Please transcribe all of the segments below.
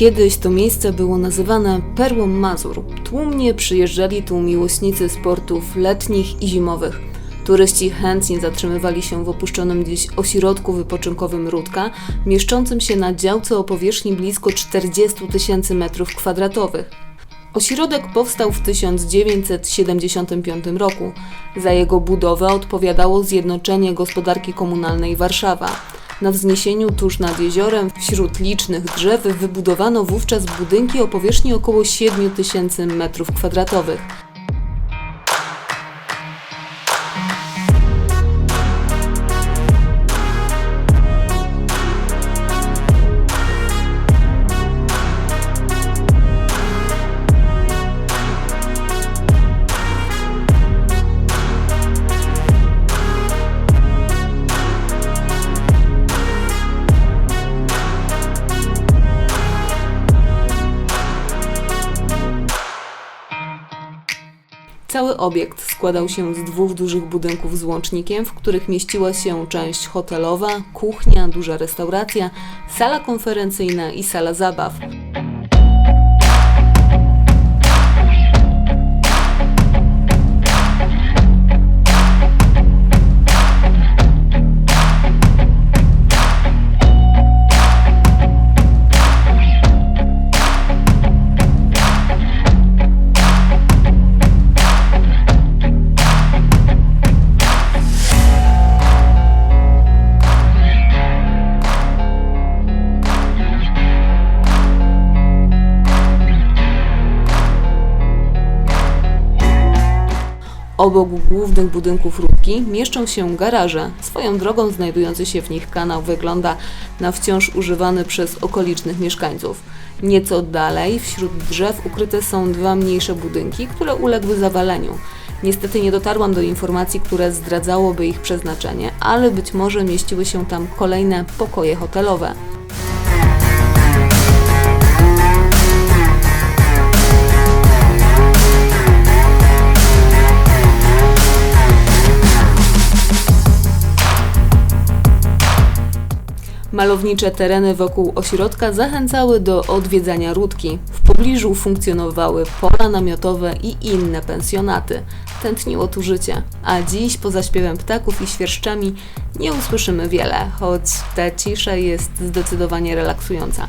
Kiedyś to miejsce było nazywane Perłą Mazur. Tłumnie przyjeżdżali tu miłośnicy sportów letnich i zimowych. Turyści chętnie zatrzymywali się w opuszczonym dziś ośrodku wypoczynkowym Rudka, mieszczącym się na działce o powierzchni blisko 40 tysięcy metrów kwadratowych. Ośrodek powstał w 1975 roku. Za jego budowę odpowiadało Zjednoczenie Gospodarki Komunalnej Warszawa. Na wzniesieniu tuż nad jeziorem wśród licznych drzew wybudowano wówczas budynki o powierzchni około 7000 m2. Cały obiekt składał się z dwóch dużych budynków z łącznikiem, w których mieściła się część hotelowa, kuchnia, duża restauracja, sala konferencyjna i sala zabaw. Obok głównych budynków Rudki mieszczą się garaże. Swoją drogą znajdujący się w nich kanał wygląda na wciąż używany przez okolicznych mieszkańców. Nieco dalej, wśród drzew, ukryte są dwa mniejsze budynki, które uległy zawaleniu. Niestety nie dotarłam do informacji, które zdradzałoby ich przeznaczenie, ale być może mieściły się tam kolejne pokoje hotelowe. Malownicze tereny wokół ośrodka zachęcały do odwiedzania Rudki. W pobliżu funkcjonowały pola namiotowe i inne pensjonaty. Tętniło tu życie, a dziś poza śpiewem ptaków i świerszczami nie usłyszymy wiele, choć ta cisza jest zdecydowanie relaksująca.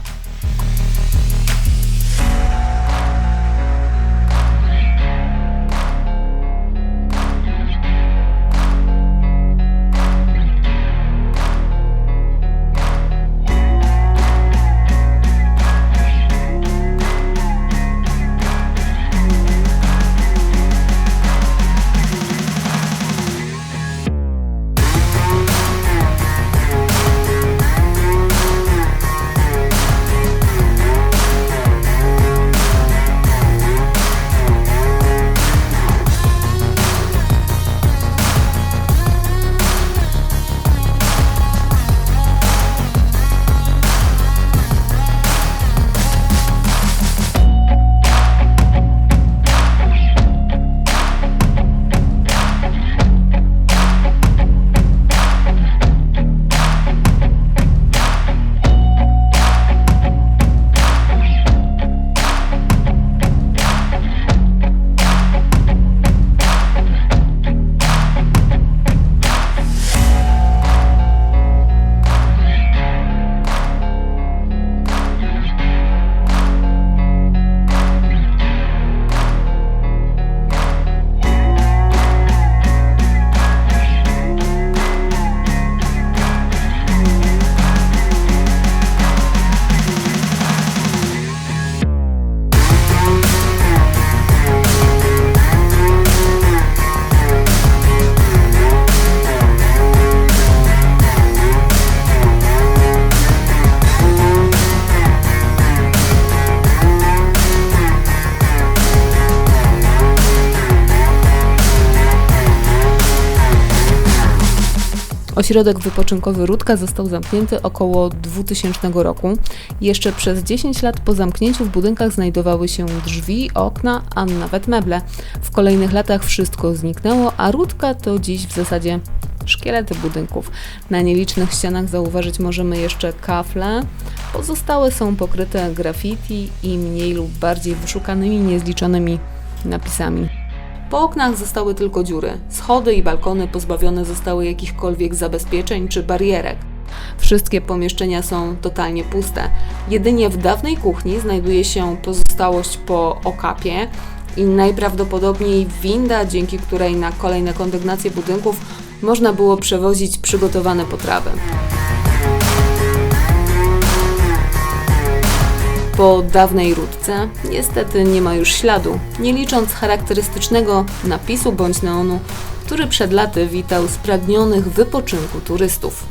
Ośrodek wypoczynkowy Rudka został zamknięty około 2000 roku. Jeszcze przez 10 lat po zamknięciu w budynkach znajdowały się drzwi, okna, a nawet meble. W kolejnych latach wszystko zniknęło, a Rudka to dziś w zasadzie szkielety budynków. Na nielicznych ścianach zauważyć możemy jeszcze kafle. Pozostałe są pokryte graffiti i mniej lub bardziej wyszukanymi, niezliczonymi napisami. Po oknach zostały tylko dziury. Schody i balkony pozbawione zostały jakichkolwiek zabezpieczeń czy barierek. Wszystkie pomieszczenia są totalnie puste. Jedynie w dawnej kuchni znajduje się pozostałość po okapie i najprawdopodobniej winda, dzięki której na kolejne kondygnacje budynków można było przewozić przygotowane potrawy. Po dawnej rudce niestety nie ma już śladu, nie licząc charakterystycznego napisu bądź neonu, który przed laty witał spragnionych wypoczynku turystów.